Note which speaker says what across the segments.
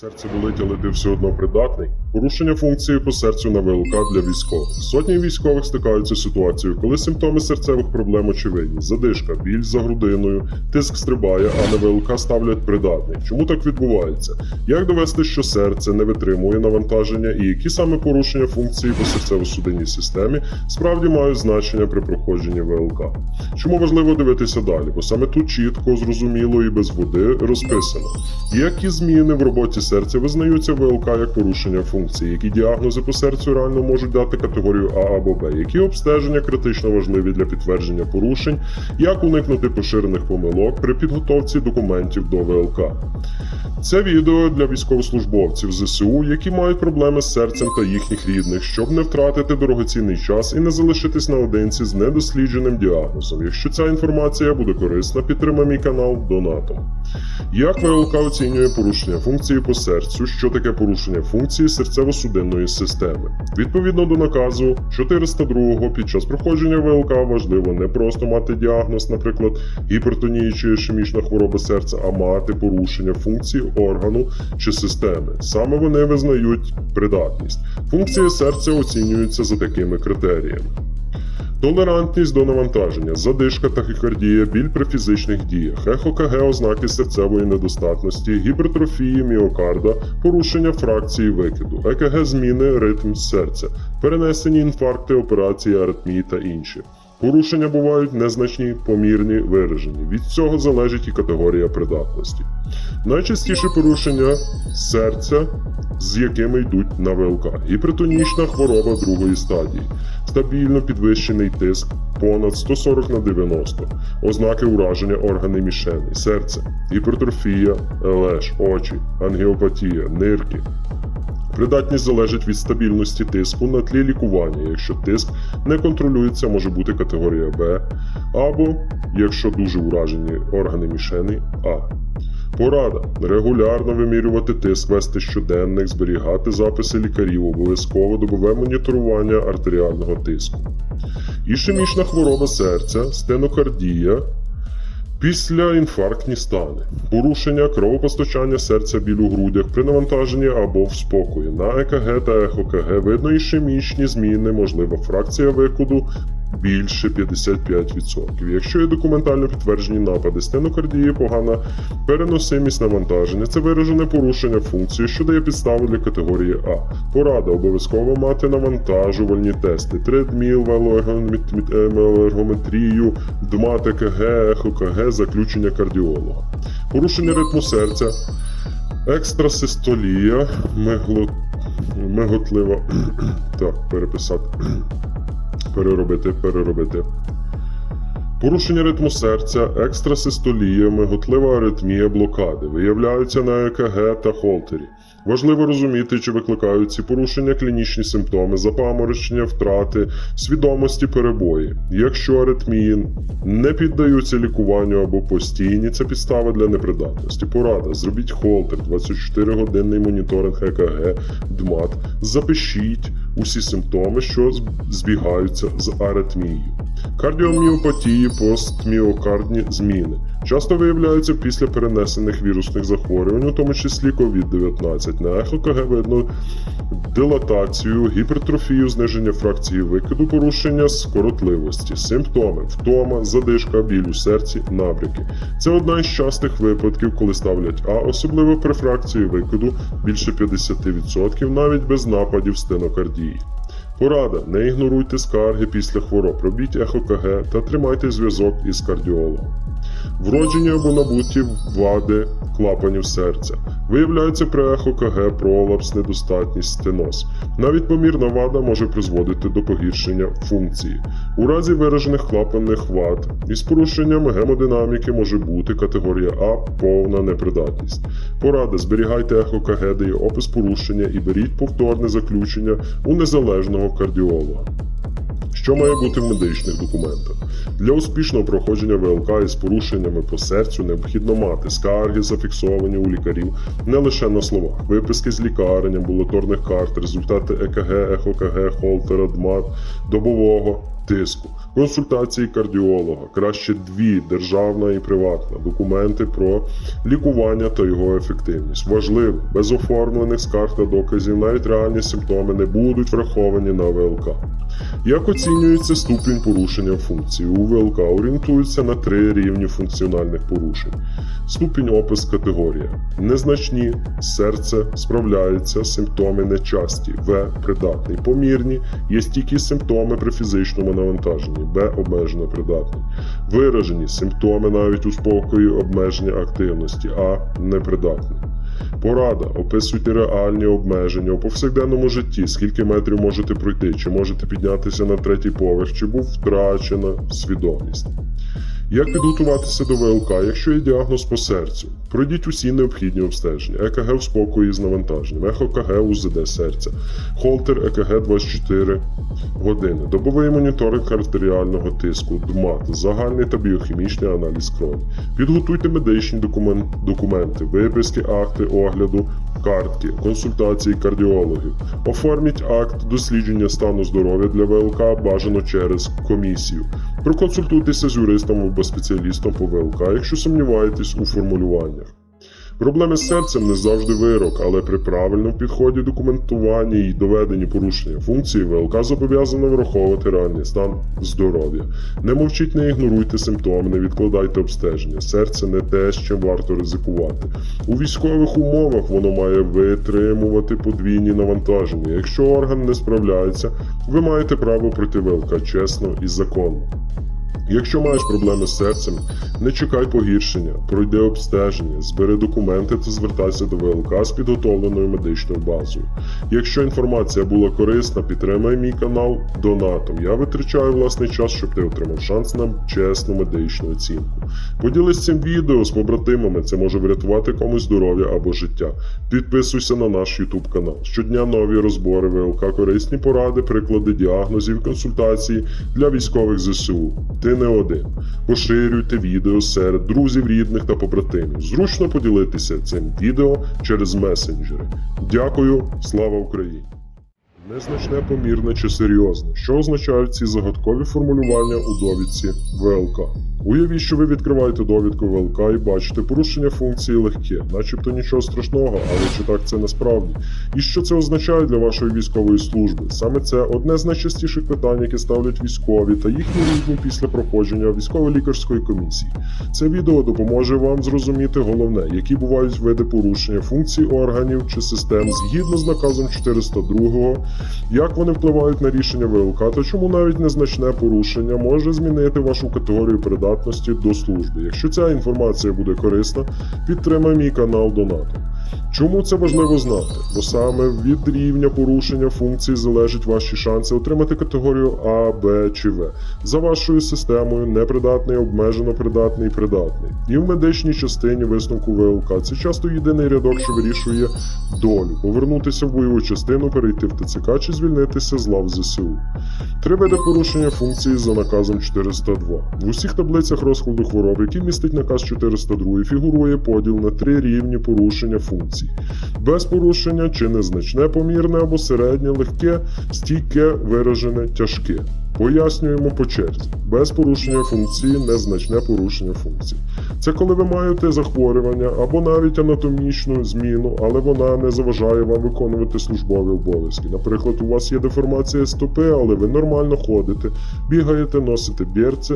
Speaker 1: Серце болить, але ти все одно придатний. Порушення функції по серцю на ВЛК для військових. Сотні військових стикаються з ситуацією, коли симптоми серцевих проблем очевидні: задишка, біль за грудиною, тиск стрибає, а на ВЛК ставлять придатний. Чому так відбувається? Як довести, що серце не витримує навантаження, і які саме порушення функції по серцево-судинній системі справді мають значення при проходженні ВЛК? Чому важливо дивитися далі? Бо саме тут чітко, зрозуміло і без води розписано. Які зміни в роботі серця визнаються ВЛК як порушення функції, які діагнози по серцю реально можуть дати категорію А або Б, які обстеження критично важливі для підтвердження порушень, як уникнути поширених помилок при підготовці документів до ВЛК. Це відео для військовослужбовців ЗСУ, які мають проблеми з серцем та їхніх рідних, щоб не втратити дорогоцінний час і не залишитись наодинці з недослідженим діагнозом. Якщо ця інформація буде корисна, підтримай мій канал донатом. Як ВЛК оцінює порушення функції по серцю? Що таке порушення функції серцево-судинної системи? Відповідно до наказу 402 під час проходження ВЛК важливо не просто мати діагноз, наприклад, гіпертонії чи ішемічна хвороба серця, а мати порушення функції органу чи системи. Саме вони визнають придатність. Функція серця оцінюється за такими критеріями. Толерантність до навантаження, задишка, тахікардія, біль при фізичних діях, ехокг, ознаки серцевої недостатності, гіпертрофії міокарда, порушення фракції викиду, ЕКГ зміни ритм серця, перенесені інфаркти, операції, аритмії та інші. Порушення бувають незначні, помірні, виражені. Від цього залежить і категорія придатності. Найчастіше порушення серця, з якими йдуть на ВЛК. Гіпертонічна хвороба другої стадії, стабільно підвищений тиск понад 140 на 90, ознаки ураження органи мішени, серце, гіпертрофія, ЛЕШ, очі, ангіопатія, нирки. Придатність залежить від стабільності тиску на тлі лікування. Якщо тиск не контролюється, може бути категорія Б, або якщо дуже уражені органи мішени А. Порада регулярно вимірювати тиск, вести щоденник, зберігати записи лікарів, обов'язково добове моніторування артеріального тиску. Ішемічна хвороба серця, стенокардія, Післяінфарктні стани, порушення кровопостачання серця біль у грудях при навантаженні або в спокої. На ЕКГ та ЕХОКГ видно ішемічні зміни, можлива фракція викиду більше 55%. Якщо є документально підтверджені напади стенокардії, погана переносимість навантаження, це виражене порушення функції, що дає підставу для категорії А. Порада обов'язково мати навантажувальні тести: тридміл, велоергометрію, ДМАТ, ЕКГ, ЕХОКГ, заключення кардіолога. Порушення ритму серця, екстрасистолія, мегло... меготлива. так, переписати. переробити, переробити. Порушення ритму серця, екстрасистолія, миготлива аритмія, блокади виявляються на ЕКГ та холтері. Важливо розуміти, чи викликають ці порушення клінічні симптоми, запаморочення, втрати, свідомості, перебої. Якщо аритмії не піддаються лікуванню або постійні, це підстава для непридатності. Порада. Зробіть холтер, 24-годинний моніторинг ЕКГ, ДМАТ. Запишіть усі симптоми, що збігаються з аритмією. Кардіоміопатії, постміокардні зміни часто виявляються після перенесених вірусних захворювань, у тому числі COVID-19. На ехокг видно дилатацію, гіпертрофію, зниження фракції викиду, порушення скоротливості, симптоми, втома, задишка, біль у серці, набряки. Це одна із частих випадків, коли ставлять А, особливо при фракції викиду більше 50%, навіть без нападів стенокардії. Порада: не ігноруйте скарги після хвороб, робіть ехокг та тримайте зв'язок із кардіологом. Вроджені або набуті вади клапанів серця. Виявляється при ехокг пролапс, недостатність, стеноз. Навіть помірна вада може призводити до погіршення функції. У разі виражених клапанних вад із порушенням гемодинаміки може бути категорія А повна непридатність. Порада зберігайте ехокг, де є опис порушення і беріть повторне заключення у незалежного кардіолога. Що має бути в медичних документах? Для успішного проходження ВЛК із порушеннями по серцю необхідно мати скарги, зафіксовані у лікарів не лише на словах, виписки з лікарень, амбулаторних карт, результати ЕКГ, ЕХОКГ, Холтера, ДМАТ, добового тиску, консультації кардіолога, краще дві державна і приватна, документи про лікування та його ефективність. Важливо, без оформлених скарг та доказів навіть реальні симптоми не будуть враховані на ВЛК. Як оцінюється ступінь порушення функції? У ВЛК орієнтуються на три рівні функціональних порушень. Ступінь опис категорія. Незначні, серце справляється, симптоми нечасті, В придатний, помірні, є стійкі симптоми при фізичному навантаженні, Б обмежено придатний. Виражені симптоми навіть у спокої обмеження активності, А непридатний. Порада. Описуйте реальні обмеження у повсякденному житті, скільки метрів можете пройти, чи можете піднятися на третій поверх, чи був втрачена свідомість. Як підготуватися до ВЛК, якщо є діагноз по серцю? Пройдіть усі необхідні обстеження, ЕКГ в спокої з навантаженням, ЕХОКГ УЗД серця, Холтер ЕКГ 24 години, добовий моніторинг артеріального тиску, ДМАТ, загальний та біохімічний аналіз крові. Підготуйте медичні документи, виписки, акти огляду, картки, консультації кардіологів. Оформіть акт дослідження стану здоров'я для ВЛК бажано через комісію. Проконсультуйтеся з юристом або спеціалістом по ВЛК, якщо сумніваєтесь у формулюваннях. Проблеми з серцем не завжди вирок, але при правильному підході документуванні і доведенні порушення функції ВЛК зобов'язано враховувати реальний стан здоров'я. Не мовчіть, не ігноруйте симптоми, не відкладайте обстеження. Серце не те, з чим варто ризикувати. У військових умовах воно має витримувати подвійні навантаження. Якщо орган не справляється, ви маєте право пройти ВЛК чесно і законно. Якщо маєш проблеми з серцем, не чекай погіршення, пройди обстеження, збери документи та звертайся до ВЛК з підготовленою медичною базою. Якщо інформація була корисна, підтримай мій канал донатом. Я витрачаю власний час, щоб ти отримав шанс на чесну медичну оцінку. Поділись цим відео з побратимами, це може врятувати комусь здоров'я або життя. Підписуйся на наш YouTube канал. Щодня нові розбори ВЛК, корисні поради, приклади діагнозів, консультації для військових ЗСУ. Ти не один. Поширюйте відео серед друзів, рідних та побратимів. Зручно поділитися цим відео через месенджери. Дякую, слава Україні! Незначне, помірне чи серйозне. Що означають ці загадкові формулювання у довідці ВЛК? Уявіть, що ви відкриваєте довідку ВЛК і бачите порушення функції легке, начебто нічого страшного, але чи так це насправді? І що це означає для вашої військової служби? Саме це одне з найчастіших питань, які ставлять військові та їхні рідні після проходження військово-лікарської комісії. Це відео допоможе вам зрозуміти головне, які бувають види порушення функцій органів чи систем згідно з наказом 402 як вони впливають на рішення ВЛК та чому навіть незначне порушення може змінити вашу категорію придатності до служби. Якщо ця інформація буде корисна, підтримай мій канал донатом. Чому це важливо знати? Бо саме від рівня порушення функцій залежать ваші шанси отримати категорію А, Б чи В. За вашою системою непридатний, обмежено придатний, придатний. І в медичній частині висновку ВЛК це часто єдиний рядок, що вирішує долю, повернутися в бойову частину, перейти в ТЦК чи звільнитися з лав ЗСУ. Три види порушення функції за наказом 402. В усіх таблицях розкладу хвороб, які містить наказ 402, фігурує поділ на три рівні порушення функцій: без порушення чи незначне, помірне або середнє, легке, стійке, виражене, тяжке. Пояснюємо по черзі. Без порушення функції, незначне порушення функції. Це коли ви маєте захворювання або навіть анатомічну зміну, але вона не заважає вам виконувати службові обов'язки. Наприклад, у вас є деформація стопи, але ви нормально ходите, бігаєте, носите берці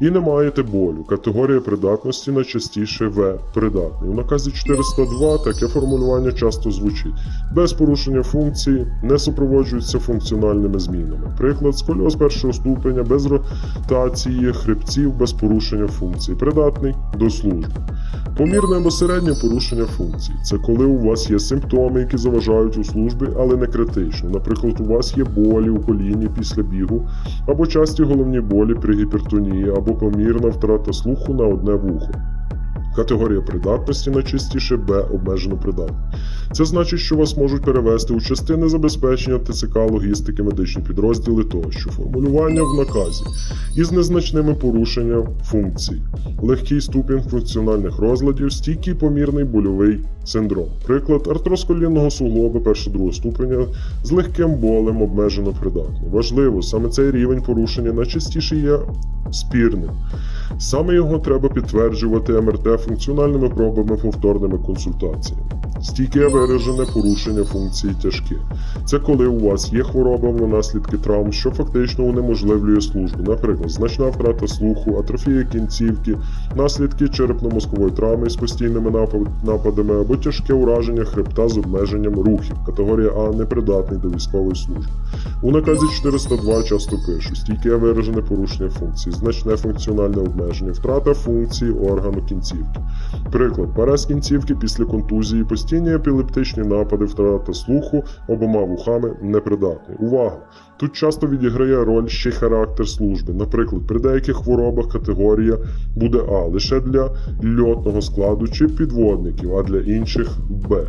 Speaker 1: і не маєте болю. Категорія придатності найчастіше В придатний. У наказі 402 таке формулювання часто звучить. Без порушення функції не супроводжується функціональними змінами. Приклад сколіоз першого ступеня без ротації хребців без порушення функції. Придатний до служби. Помірне або середнє порушення функцій. Це коли у вас є симптоми, які заважають у службі, але не критично. Наприклад, у вас є болі у коліні після бігу, або часті головні болі при гіпертонії, або помірна втрата слуху на одне вухо. Категорія придатності найчастіше Б обмежено придатна. Це значить, що вас можуть перевести у частини забезпечення ТЦК, логістики, медичні підрозділи тощо, формулювання в наказі із незначними порушенням функцій, легкий ступінь функціональних розладів, стійкий помірний больовий синдром. Приклад артроз колінного суглоба першого-другого ступеня з легким болем обмежено придатний. Важливо, саме цей рівень порушення найчастіше є спірним. Саме його треба підтверджувати МРТ функціональними пробами повторними консультаціями. Стійке виражене порушення функції тяжкі. Це коли у вас є хвороба на наслідки травм, що фактично унеможливлює службу, наприклад, значна втрата слуху, атрофія кінцівки, наслідки черепно-мозкової травми з постійними нападами або тяжке ураження хребта з обмеженням рухів. Категорія А непридатний до військової служби. У наказі 402 часто пишуть стійке виражене порушення функцій, значне функціональне обмеження, втрата функції органу кінцівки. Приклад, параз кінцівки після контузії, постійні епілептичні напади, втрата слуху обома вухами непридатні. Увага! Тут часто відіграє роль ще характер служби. Наприклад, при деяких хворобах категорія буде А лише для льотного складу чи підводників, а для інших Б.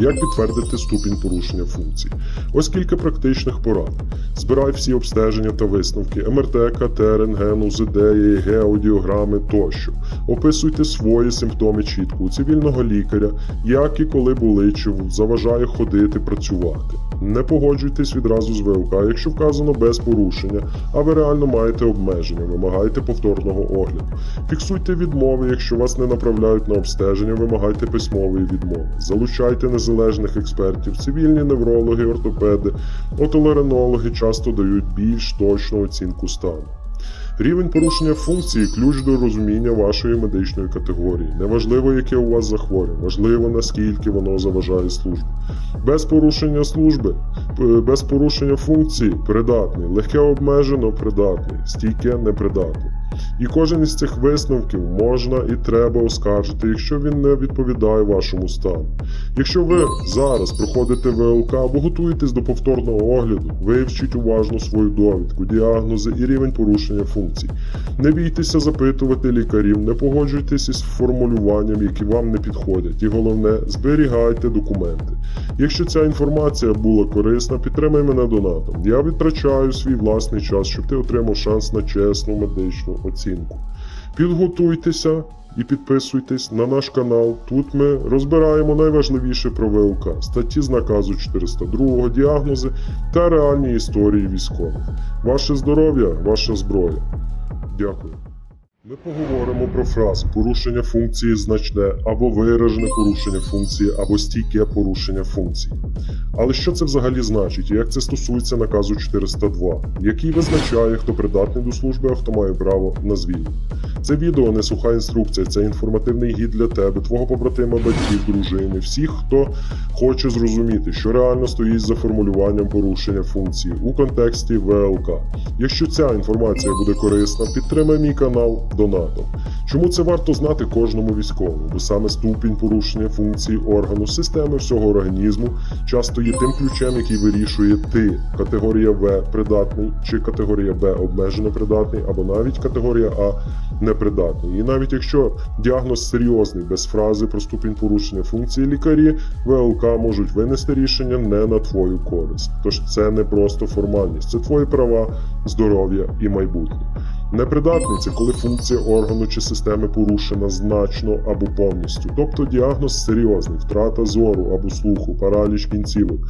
Speaker 1: Як підтвердити ступінь порушення функцій? Ось кілька практичних порад. Збирай всі обстеження та висновки МРТ, КТ, рентген, УЗД, ЕЕГ, аудіограми тощо. Описуйте свої симптоми чітко у цивільного лікаря, як і коли були, чи заважає ходити, працювати. Не погоджуйтесь відразу з ВЛК, якщо вказано без порушення, а ви реально маєте обмеження, вимагайте повторного огляду. Фіксуйте відмови, якщо вас не направляють на обстеження, вимагайте письмової відмови. Залучайте незалежних експертів, цивільні неврологи, ортопеди, отоларинологи часто дають більш точну оцінку стану. Рівень порушення функції ключ до розуміння вашої медичної категорії. Неважливо, яке у вас захворювання, важливо наскільки воно заважає службі. Без порушення служби, без порушення функції придатний, легке обмежено придатний, стійке непридатний. І кожен із цих висновків можна і треба оскаржити, якщо він не відповідає вашому стану. Якщо ви зараз проходите ВЛК або готуєтесь до повторного огляду, вивчіть уважно свою довідку, діагнози і рівень порушення функцій. Не бійтеся запитувати лікарів, не погоджуйтесь із формулюванням, які вам не підходять. І головне, зберігайте документи. Якщо ця інформація була корисна, підтримай мене донатом. Я відтрачаю свій власний час, щоб ти отримав шанс на чесну медичну оцінку. Підготуйтеся і підписуйтесь на наш канал. Тут ми розбираємо найважливіше про ВЛК, статті з наказу 402, діагнози та реальні історії військових. Ваше здоров'я, ваша зброя. Дякую. Ми поговоримо про фраз порушення функції значне або виражене порушення функції, або стійке порушення функції. Але що це взагалі значить і як це стосується наказу 402, який визначає, хто придатний до служби, а хто має право на звільнення? Це відео не суха інструкція, це інформативний гід для тебе, твого побратима, батьків, дружини, всіх, хто хоче зрозуміти, що реально стоїть за формулюванням порушення функції у контексті ВЛК. Якщо ця інформація буде корисна, підтримай мій канал донатом. Чому це варто знати кожному військовому? Бо саме ступінь порушення функції органу, системи всього організму часто є тим ключем, який вирішує ти, категорія В придатний чи категорія Б обмежено придатний, або навіть категорія А непридатний. І навіть якщо діагноз серйозний без фрази про ступінь порушення функції, лікарі ВЛК можуть винести рішення не на твою користь. Тож це не просто формальність, це твої права, здоров'я і майбутнє. Непридатний це коли функція органу чи системи порушена значно або повністю, тобто діагноз серйозний, втрата зору або слуху, параліч кінцівок,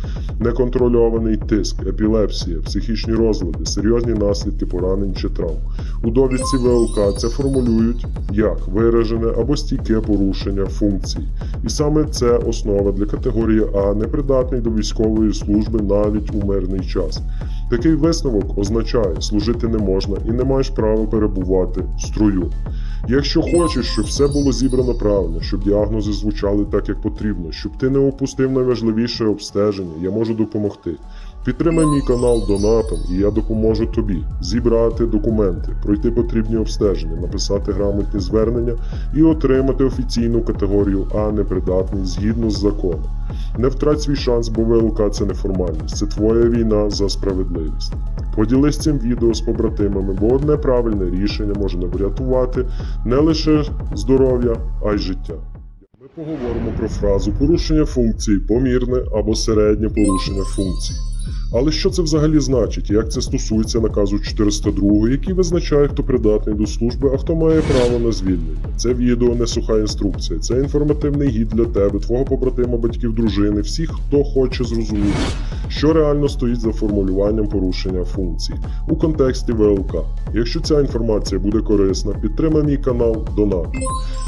Speaker 1: неконтрольований тиск, епілепсія, психічні розлади, серйозні наслідки поранень чи травм. У довідці ВЛК це формулюють як виражене або стійке порушення функцій. І саме це основа для категорії А непридатний до військової служби навіть у мирний час. Такий висновок означає, служити не можна і не маєш права перебувати в струю. Якщо хочеш, щоб все було зібрано правильно, щоб діагнози звучали так, як потрібно, щоб ти не опустив найважливіше обстеження, я можу допомогти. Підтримай мій канал донатом, і я допоможу тобі зібрати документи, пройти потрібні обстеження, написати грамотні звернення і отримати офіційну категорію А непридатний згідно з законом. Не втрать свій шанс, бо ВЛК це не формальність, це твоя війна за справедливість. Поділись цим відео з побратимами, бо одне правильне рішення може врятувати не лише здоров'я, а й життя. Ми Поговоримо про фразу порушення функції помірне або середнє порушення функції. Але що це взагалі значить? Як це стосується наказу 402, який визначає, хто придатний до служби, а хто має право на звільнення? Це відео не суха інструкція, це інформативний гід для тебе, твого побратима, батьків, дружини, всіх, хто хоче зрозуміти, що реально стоїть за формулюванням порушення функції у контексті ВЛК. Якщо ця інформація буде корисна, підтримай мій канал Донат.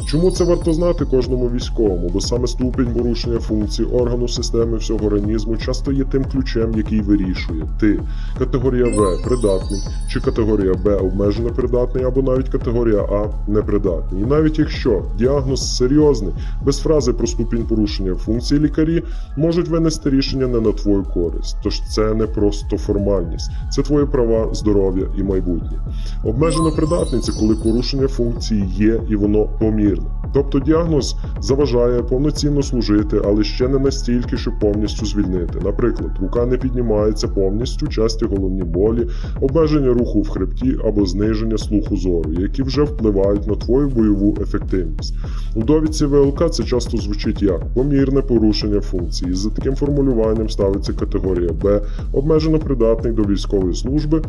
Speaker 1: Чому це варто знати кожному військовому? Бо саме ступінь порушення функцій органу системи всього організму часто є тим ключем, який вирішує ти категорія В придатний, чи категорія Б обмежено придатний, або навіть категорія А непридатний. І навіть якщо діагноз серйозний, без фрази про ступінь порушення функцій лікарі можуть винести рішення не на твою користь. Тож це не просто формальність, це твої права, здоров'я і майбутнє. Обмежено придатний це коли порушення функції є і воно помірне. Тобто діагноз заважає повноцінно служити, але ще не настільки, щоб повністю звільнити. Наприклад, рука не піднімається повністю, часті головні болі, обмеження руху в хребті або зниження слуху зору, які вже впливають на твою бойову ефективність. У довідці ВЛК це часто звучить як помірне порушення функції. За таким формулюванням ставиться категорія Б, обмежено придатний до військової служби.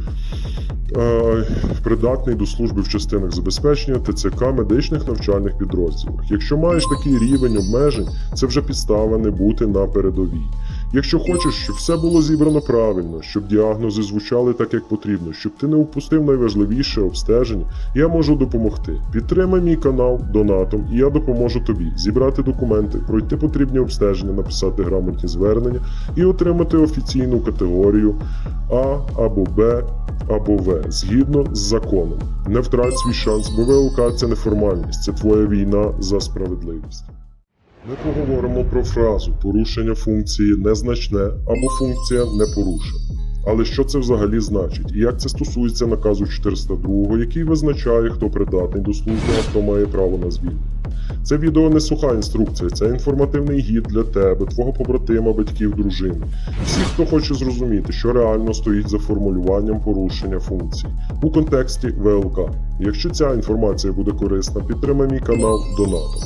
Speaker 1: Е, Придатний до служби в частинах забезпечення ТЦК медичних навчальних підрозділах. Якщо маєш такий рівень обмежень, це вже підстава не бути на передовій. Якщо хочеш, щоб все було зібрано правильно, щоб діагнози звучали так, як потрібно, щоб ти не упустив найважливіше обстеження, я можу допомогти. Підтримай мій канал донатом, і я допоможу тобі зібрати документи, пройти потрібні обстеження, написати грамотні звернення і отримати офіційну категорію А або Б або В згідно з законом. Не втрать свій шанс, бо ВЛК це не формальність, це твоя війна за справедливість. Ми поговоримо про фразу порушення функції незначне або функція не порушена. Але що це взагалі значить і як це стосується наказу 402, який визначає, хто придатний до служби, а хто має право на звільнення? Це відео не суха інструкція, це інформативний гід для тебе, твого побратима, батьків, дружини. Всіх, хто хоче зрозуміти, що реально стоїть за формулюванням порушення функцій у контексті ВЛК. Якщо ця інформація буде корисна, підтримай мій канал донатом.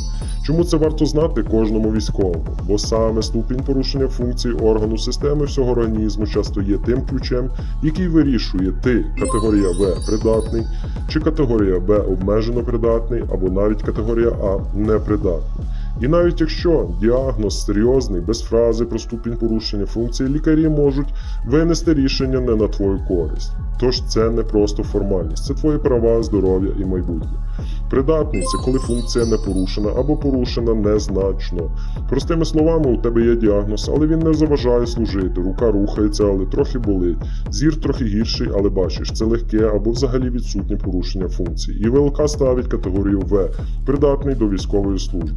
Speaker 1: Чому це варто знати кожному військовому? Бо саме ступінь порушення функцій органу системи всього організму часто є тим ключем, який вирішує ти категорія В придатний, чи категорія Б обмежено придатний, або навіть категорія А непридатний. І навіть якщо діагноз серйозний, без фрази про ступінь порушення функцій, лікарі можуть винести рішення не на твою користь. Тож це не просто формальність, це твої права, здоров'я і майбутнє. Придатний це коли функція не порушена або порушена незначно. Простими словами, у тебе є діагноз, але він не заважає служити. Рука рухається, але трохи болить. Зір трохи гірший, але бачиш, це легке або взагалі відсутнє порушення функції. І ВЛК ставить категорію В, придатний до військової служби.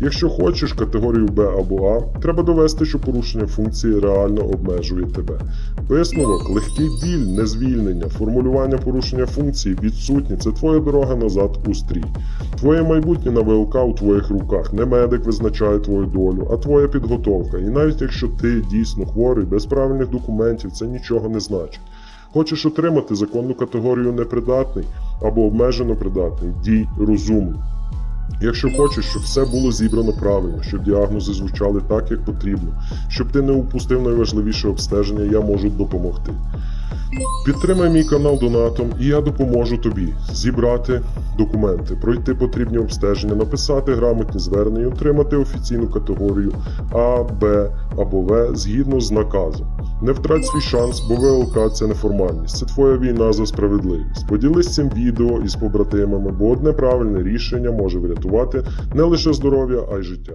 Speaker 1: Якщо хочеш категорію Б або А, треба довести, що порушення функції реально обмежує тебе. Висновок, легкий біль, незвільнення, формулювання порушення функції відсутні це твоя дорога назад у стрій. Твоє майбутнє на ВЛК у твоїх руках. Не медик визначає твою долю, а твоя підготовка. І навіть якщо ти дійсно хворий, без правильних документів, це нічого не значить. Хочеш отримати законну категорію непридатний або обмежено придатний, дій розумно. Якщо хочеш, щоб все було зібрано правильно, щоб діагнози звучали так, як потрібно, щоб ти не упустив найважливіше обстеження, я можу допомогти. Підтримай мій канал донатом, і я допоможу тобі зібрати документи, пройти потрібні обстеження, написати грамотні звернення, отримати офіційну категорію А, Б або В згідно з наказом. Не втрать свій шанс, бо ВЛК це не формальність, це твоя війна за справедливість. Поділись цим відео із побратимами, бо одне правильне рішення може врятувати не лише здоров'я, а й життя.